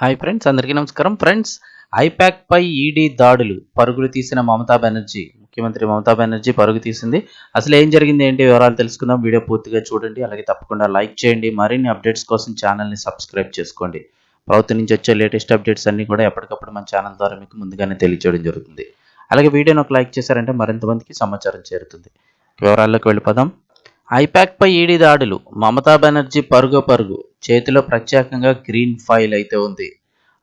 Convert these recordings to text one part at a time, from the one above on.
Hi friends అందరికీ నమస్కారం. Friends I-PAC పై ED దాడులు పరుగులు తీసిన మమతా బెనర్జీ ముఖ్యమంత్రి మమతా బెనర్జీ పరుగు తీసింది. అసలు ఏం జరిగింది ఏంటి వివరాలు తెలుసుకుందాం. వీడియో పూర్తిగా చూడండి అలాగే తప్పకుండా లైక్ చేయండి. మరిన్ని అప్డేట్స్ కోసం ఛానల్ని సబ్స్క్రైబ్ చేసుకోండి. ప్రభుత్వం నుంచి వచ్చే లేటెస్ట్ అప్డేట్స్ అన్నీ కూడా ఎప్పటికప్పుడు మన ఛానల్ ద్వారా మీకు ముందుగానే తెలియజేయడం జరుగుతుంది. అలాగే వీడియోని ఒక లైక్ చేశారంటే మరింత మందికి సమాచారం చేరుతుంది. వివరాల్లోకి వెళ్ళిపోదాం. ఐపాక్పై ఈడీ దాడులు. మమతా బెనర్జీ పరుగు పరుగు. చేతిలో ప్రత్యేకంగా గ్రీన్ ఫైల్ అయితే ఉంది.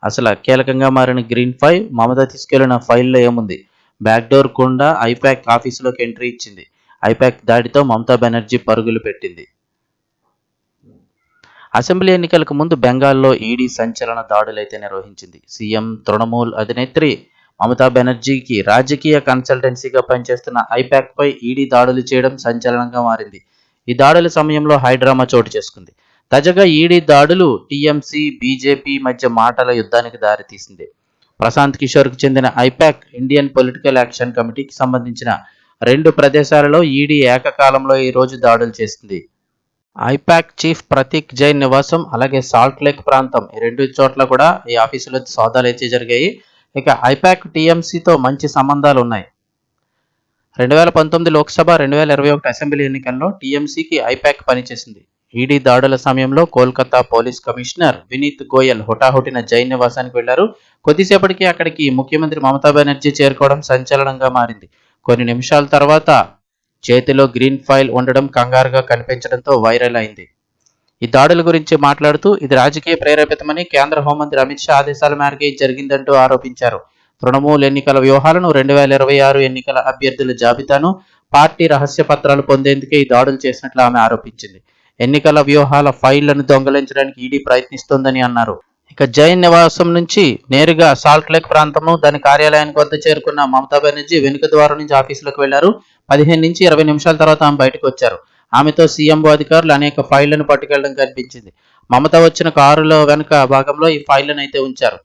అసలు కీలకంగా మారిన గ్రీన్ ఫైల్ మమత తీసుకెళ్ళిన ఫైల్లో ఏముంది? బ్యాక్డోర్ కుండా ఐపాక్ ఆఫీసులోకి ఎంట్రీ ఇచ్చింది. ఐపాక్ దాడితో మమతా బెనర్జీ పరుగులు పెట్టింది. అసెంబ్లీ ఎన్నికలకు ముందు బెంగాల్లో ఈడీ సంచలన దాడులైతే నిర్వహించింది. సీఎం తృణమూల్ అధినేత్రి మమతా బెనర్జీకి రాజకీయ కన్సల్టెన్సీగా పనిచేస్తున్న ఐపాక్పై ఈడీ దాడులు చేయడం సంచలనంగా మారింది. ఈ దాడుల సమయంలో హైడ్రామా చోటు చేసుకుంది. తాజాగా ఈడీ దాడులు టీఎంసీ బీజేపీ మధ్య మాటల యుద్ధానికి దారితీసింది. ప్రశాంత్ కిషోర్కు చెందిన ఐపాక్ ఇండియన్ పొలిటికల్ యాక్షన్ కమిటీకి సంబంధించిన రెండు ప్రదేశాలలో ఈడీ ఏకకాలంలో ఈ రోజు దాడులు చేసింది. ఐపాక్ చీఫ్ ప్రతీక్ జైన్ నివాసం అలాగే సాల్ట్ లేక్ ప్రాంతం ఈ రెండు చోట్ల కూడా ఈ ఆఫీసులో సోదాలు అయితే జరిగాయి. ఇక ఐపాక్ టీఎంసీతో మంచి సంబంధాలు ఉన్నాయి. రెండు వేల పంతొమ్మిది లోక్సభ రెండు వేల ఇరవై ఒకటి అసెంబ్లీ ఎన్నికల్లో టీఎంసీకి ఐపాక్ పనిచేసింది. ఈడీ దాడుల సమయంలో కోల్కతా పోలీస్ కమిషనర్ వినీత్ గోయల్ హుటాహుటిన జైన్ నివాసానికి వెళ్ళారు. కొద్దిసేపటికి అక్కడికి ముఖ్యమంత్రి మమతా బెనర్జీ చేరుకోవడం సంచలనంగా మారింది. కొన్ని నిమిషాల తర్వాత చేతిలో గ్రీన్ ఫైల్ ఉండడం కంగారుగా కనిపించడంతో వైరల్ అయింది. ఈ దాడుల గురించి మాట్లాడుతూ ఇది రాజకీయ ప్రేరేపితమని కేంద్ర హోంమంత్రి అమిత్ షా ఆదేశాల మేరకే జరిగిందంటూ ఆరోపించారు. తృణమూల్ ఎన్నికల వ్యూహాలను రెండు వేల ఇరవై ఆరు ఎన్నికల అభ్యర్థుల జాబితాను పార్టీ రహస్య పత్రాలు పొందేందుకే ఈ దాడులు చేసినట్లు ఆమె ఆరోపించింది. ఎన్నికల వ్యూహాల ఫైళ్ళను దొంగలించడానికి ఈడీ ప్రయత్నిస్తోందని అన్నారు. ఇక జైన్ నివాసం నుంచి నేరుగా సాల్ట్ లేక్ ప్రాంతము దాని కార్యాలయానికి వద్ద చేరుకున్న మమతా బెనర్జీ వెనుక ద్వారం నుంచి ఆఫీసులోకి వెళ్ళారు. పదిహేను నుంచి ఇరవై నిమిషాల తర్వాత ఆమె బయటకు వచ్చారు. ఆమెతో సీఎంఓ అధికారులు అనేక ఫైళ్ళను పట్టుకెళ్ళడం కనిపించింది. మమత వచ్చిన కారులో వెనుక భాగంలో ఈ ఫైళ్ళను అయితే ఉంచారు.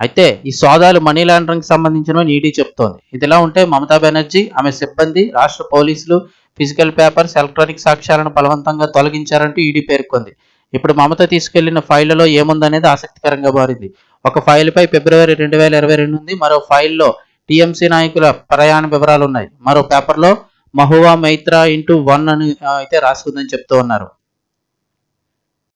అయితే ఈ సోదాలు మనీ లాండరింగ్ సంబంధించినవి ఈడీ చెప్తోంది. ఇదిలా ఉంటే మమతా బెనర్జీ ఆమె సిబ్బంది రాష్ట్ర పోలీసులు ఫిజికల్ పేపర్స్ ఎలక్ట్రానిక్ సాక్ష్యాలను బలవంతంగా తొలగించారంటూ ఈడీ పేర్కొంది. ఇప్పుడు మమత తీసుకెళ్ళిన ఫైళ్ళలో ఏముందనేది ఆసక్తికరంగా మారింది. ఒక ఫైల్పై ఫిబ్రవరి రెండు వేల ఇరవై రెండు ఉంది మరో ఫైల్లో టీఎంసీ నాయకుల ప్రయాణ వివరాలు ఉన్నాయి మరో పేపర్లో మహువా మైత్రా ఇంటూ వన్ అని అయితే రాసుకుందని చెప్తూ ఉన్నారు.